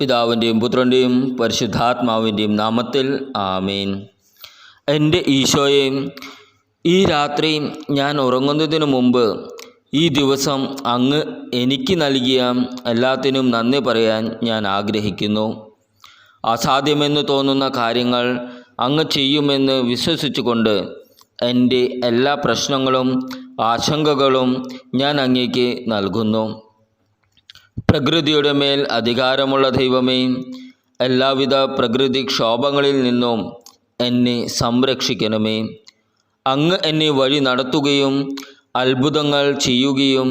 പിതാവിന്റെയും പുത്രന്റെയും പരിശുദ്ധാത്മാവിന്റെയും നാമത്തിൽ ആമീൻ. എന്റെ ഈശോയെ ഈ രാത്രി ഞാൻ ഉറങ്ങുന്നതിന് മുമ്പ് ഈ ദിവസം അങ്ങ് എനിക്ക് നൽകിയ എല്ലാത്തിനും നന്ദി പറയാൻ ഞാൻ ആഗ്രഹിക്കുന്നു. അസാധ്യമെന്ന് തോന്നുന്ന കാര്യങ്ങൾ അങ്ങ് ചെയ്യുമെന്ന് വിശ്വസിച്ചുകൊണ്ട് എന്റെ എല്ലാ പ്രശ്നങ്ങളും ആശങ്കകളും ഞാൻ അങ്ങേക്ക് നൽകുന്നു. പ്രകൃതിയുടെ മേൽ അധികാരമുള്ള ദൈവമേ എല്ലാവിധ പ്രകൃതിക്ഷോഭങ്ങളിൽ നിന്നും എന്നെ സംരക്ഷിക്കണമേ. അങ്ങ് എന്നെ വഴി നടത്തുകയും അത്ഭുതങ്ങൾ ചെയ്യുകയും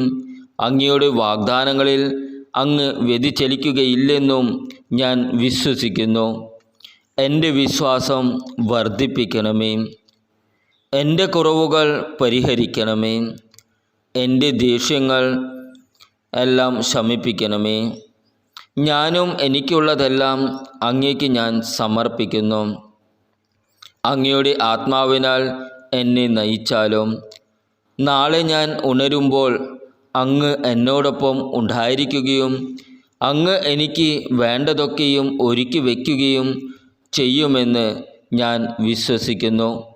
അങ്ങയുടെ വാഗ്ദാനങ്ങളിൽ അങ്ങ് വ്യതിചലിക്കുകയില്ലെന്നും ഞാൻ വിശ്വസിക്കുന്നു. എന്റെ വിശ്വാസം വർദ്ധിപ്പിക്കണമേ. എന്റെ കുറവുകൾ പരിഹരിക്കണമേ. എന്റെ ദേഷ്യങ്ങൾ എല്ലാം ശമിപ്പിക്കണമേ. ഞാനും എനിക്കുള്ളതെല്ലാം അങ്ങേക്ക് ഞാൻ സമർപ്പിക്കുന്നു. അങ്ങയുടെ ആത്മാവിനാൽ എന്നെ നയിച്ചാലും നാളെ ഞാൻ ഉണരുമ്പോൾ അങ്ങ് എന്നോടൊപ്പം ഉണ്ടായിരിക്കുകയും അങ്ങ് എനിക്ക് വേണ്ടതൊക്കെയും ഒരുക്കി വയ്ക്കുകയും ചെയ്യുമെന്ന് ഞാൻ വിശ്വസിക്കുന്നു.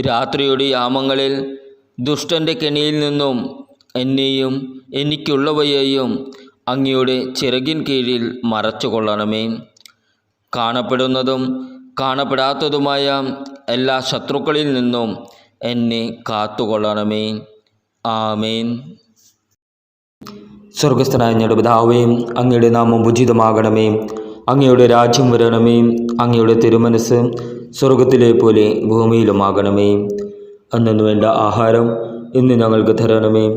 രാത്രിയുടെ യാമങ്ങളിൽ ദുഷ്ടന്റെ കെണിയിൽ നിന്നും എന്നെയും എനിക്കുള്ളവയെയും അങ്ങയുടെ ചിറകിൻ കീഴിൽ മറച്ചുകൊള്ളണമേ. കാണപ്പെടുന്നതും കാണപ്പെടാത്തതുമായ എല്ലാ ശത്രുക്കളിൽ നിന്നും എന്നെ കാത്തുകൊള്ളണമേ. ആമേൻ. സ്വർഗസ്ഥനായ ഞങ്ങളുടെ പിതാവേ അങ്ങയുടെ നാമം ഉചിതമാകണമേ. അങ്ങയുടെ രാജ്യം വരണമേ. അങ്ങയുടെ തിരുമനസ് സ്വർഗത്തിലെ പോലെ ഭൂമിയിലുമാകണമേ. അന്നു വേണ്ട ആഹാരം ഇന്ന് ഞങ്ങൾക്ക് തരണമേ.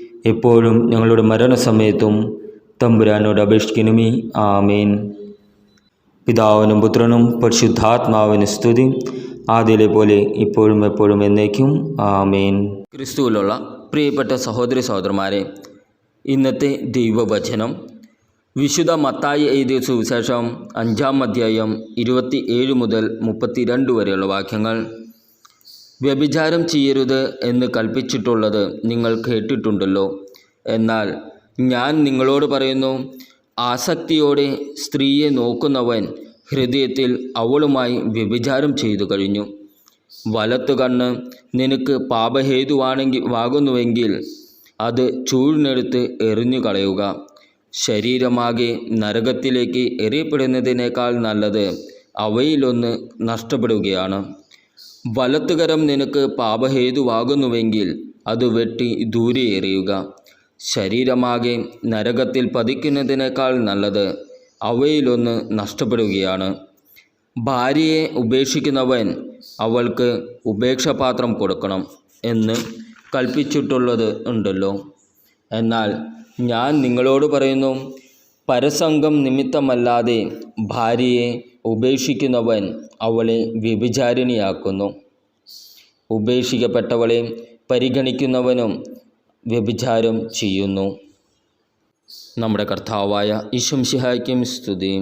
എപ്പോഴും ഞങ്ങളുടെ മരണസമയത്തും തമ്പുരാനോട് അപേക്ഷിക്കണമേ. ആമേൻ. പിതാവിനും പുത്രനും പരിശുദ്ധാത്മാവിന് സ്തുതി. ആദ്യയിലെ പോലെ ഇപ്പോഴും എപ്പോഴും എന്നേക്കും. ആമേൻ. ക്രിസ്തുവിലുള്ള പ്രിയപ്പെട്ട സഹോദരി സഹോദരന്മാരെ ഇന്നത്തെ ദൈവവചനം വിശുദ്ധ മത്തായി എഴുതിയ സുവിശേഷം അഞ്ചാം അധ്യായം ഇരുപത്തി ഏഴ് മുതൽ മുപ്പത്തിരണ്ട് വരെയുള്ള വാക്യങ്ങൾ. വ്യഭിചാരം ചെയ്യരുത് എന്ന് കൽപ്പിച്ചിട്ടുള്ളത് നിങ്ങൾ കേട്ടിട്ടുണ്ടല്ലോ. എന്നാൽ ഞാൻ നിങ്ങളോട് പറയുന്നു ആസക്തിയോടെ സ്ത്രീയെ നോക്കുന്നവൻ ഹൃദയത്തിൽ അവളുമായി വ്യഭിചാരം ചെയ്തു കഴിഞ്ഞു. വലത്തു കണ്ണ് നിനക്ക് പാപഹേതുവാണെങ്കിൽ വാകുന്നുവെങ്കിൽ അത് ചൂഴ്നെടുത്ത് എറിഞ്ഞു കളയുക. ശരീരമാകെ നരകത്തിലേക്ക് എറിയപ്പെടുന്നതിനേക്കാൾ നല്ലത് അവയിലൊന്ന് നഷ്ടപ്പെടുകയാണ്. വലത്തുകരം നിനക്ക് പാപഹേതുവാകുന്നുവെങ്കിൽ അത് വെട്ടി ദൂരെ എറിയുക. ശരീരമാകെ നരകത്തിൽ പതിക്കുന്നതിനേക്കാൾ നല്ലത് അവയിലൊന്ന് നഷ്ടപ്പെടുകയാണ്. ഭാര്യയെ ഉപേക്ഷിക്കുന്നവൻ അവൾക്ക് ഉപേക്ഷാപാത്രം കൊടുക്കണം എന്ന് കൽപ്പിച്ചിട്ടുള്ളത് ഉണ്ടല്ലോ. എന്നാൽ ഞാൻ നിങ്ങളോട് പറയുന്നു പരസംഗം നിമിത്തമല്ലാതെ ഭാര്യയെ ഉപേക്ഷിക്കുന്നവൻ അവളെ വ്യഭിചാരിണിയാക്കുന്നു. ഉപേക്ഷിക്കപ്പെട്ടവളെ പരിഗണിക്കുന്നവനും വ്യഭിചാരം ചെയ്യുന്നു. നമ്മുടെ കർത്താവായ ഈശംഷിഹായ്ക്കും സ്തുതി